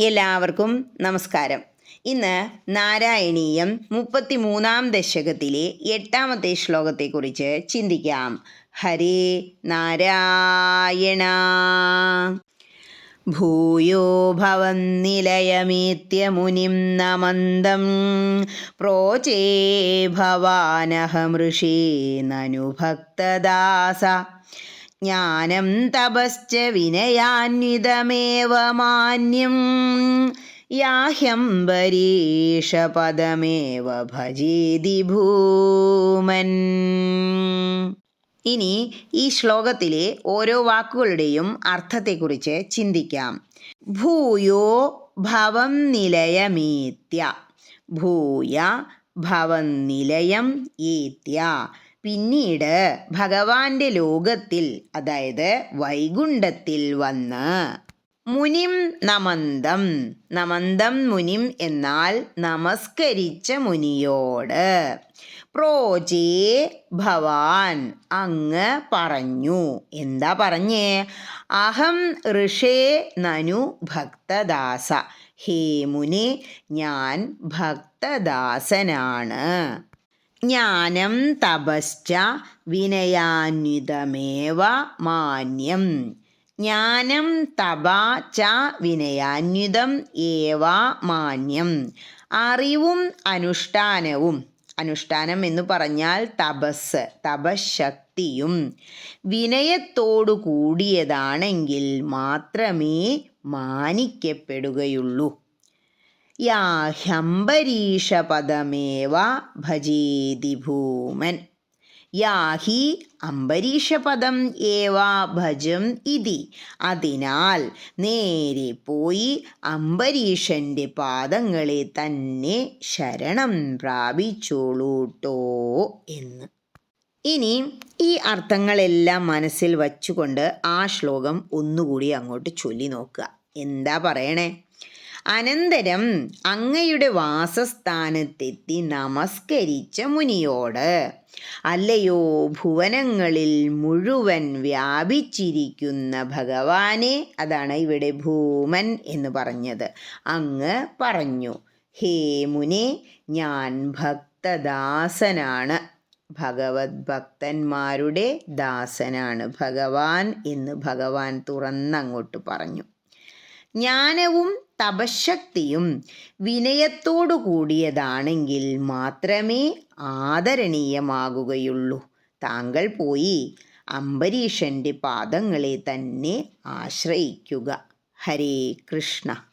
എല്ലാവർക്കും നമസ്കാരം. ഇന്ന് നാരായണീയം മുപ്പത്തി മൂന്നാം ദശകത്തിലെ എട്ടാമത്തെ ശ്ലോകത്തെക്കുറിച്ച് ചിന്തിക്കാം. ഹരേ നാരായണ. ഭൂയോ ഭവന്നിലയമേത്യമുനിം നമന്തം. പ്രോചേ ഭവാനഹമൃഷേ നനു ഭക്തദാസ ജ്ഞാനം തപശ്ച വിനയാന്വിതമേവ മാന്യം യാഹ്യം പരീഷപദമേവ ഭജേതി ഭൂമൻ. ഇനി ഈ ശ്ലോകത്തിലെ ഓരോ വാക്കുകളുടെയും അർത്ഥത്തെക്കുറിച്ച് ചിന്തിക്കാം. ഭൂയോ ഭവം നിലയമേത്യ. ഭൂയ ഭവം നിലയം ഏത്യ. പിന്നീട് ഭഗവാന്റെ ലോകത്തിൽ അതായത് വൈകുണ്ഠത്തിൽ വന്ന് മുനിം നമന്തം നമന്തം മുനിം എന്നാൽ നമസ്കരിച്ച മുനിയോട് പ്രോചേ ഭവാൻ അങ്ങ് പറഞ്ഞു. എന്താ പറഞ്ഞേ? അഹം ഋഷേ നനു ഭക്തദാസ. ഹേ മുനി ഞാൻ ഭക്തദാസനാണ്. ജ്ഞാനം തപശ്ച വിനയാന്വിതമേവ മാന്യം. ജ്ഞാനം തപ ച വിനയാന്വിതം ഏവ മാന്യം. അറിവും അനുഷ്ഠാനവും. അനുഷ്ഠാനം എന്ന് പറഞ്ഞാൽ തപസ് തപശക്തിയും. വിനയത്തോടു കൂടിയതാണെങ്കിൽ മാത്രമേ മാനിക്കപ്പെടുകയുള്ളൂ. യാഹ്യംബരീഷപദമേവ ഭജേതി ഭൂമൻ. യാഹി അംബരീഷപദം ഏവ ഭജം ഇതി. അതിനാൽ നേരെ പോയി അംബരീഷന്റെ പാദങ്ങളെ തന്നെ ശരണം പ്രാപിച്ചോളൂട്ടോ എന്ന്. ഇനി ഈ അർത്ഥങ്ങളെല്ലാം മനസ്സിൽ വച്ചുകൊണ്ട് ആ ശ്ലോകം ഒന്നുകൂടി അങ്ങോട്ട് ചൊല്ലി നോക്കുക. എന്താ പറയണേ? അനന്തരം അങ്ങയുടെ വാസസ്ഥാനത്തെത്തി നമസ്കരിച്ച മുനിയോട് അല്ലയോ ഭുവനങ്ങളിൽ മുഴുവൻ വ്യാപിച്ചിരിക്കുന്ന ഭഗവാനെ അതാണ് ഇവിടെ ഭൂമൻ എന്ന് പറഞ്ഞത്. അങ്ങ് പറഞ്ഞു ഹേ മുനെ ഞാൻ ഭക്തദാസനാണ്. ഭഗവത് ഭക്തന്മാരുടെ ദാസനാണ് ഭഗവാൻ എന്ന് ഭഗവാൻ തുറന്നങ്ങോട്ട് പറഞ്ഞു. ജ്ഞാനവും തപശക്തിയും വിനയത്തോടു കൂടിയതാണെങ്കിൽ മാത്രമേ ആദരണീയമാകുകയുള്ളൂ. താങ്കൾ പോയി അംബരീഷന്റെ പാദങ്ങളെ തന്നെ ആശ്രയിക്കുക. ഹരേ കൃഷ്ണ.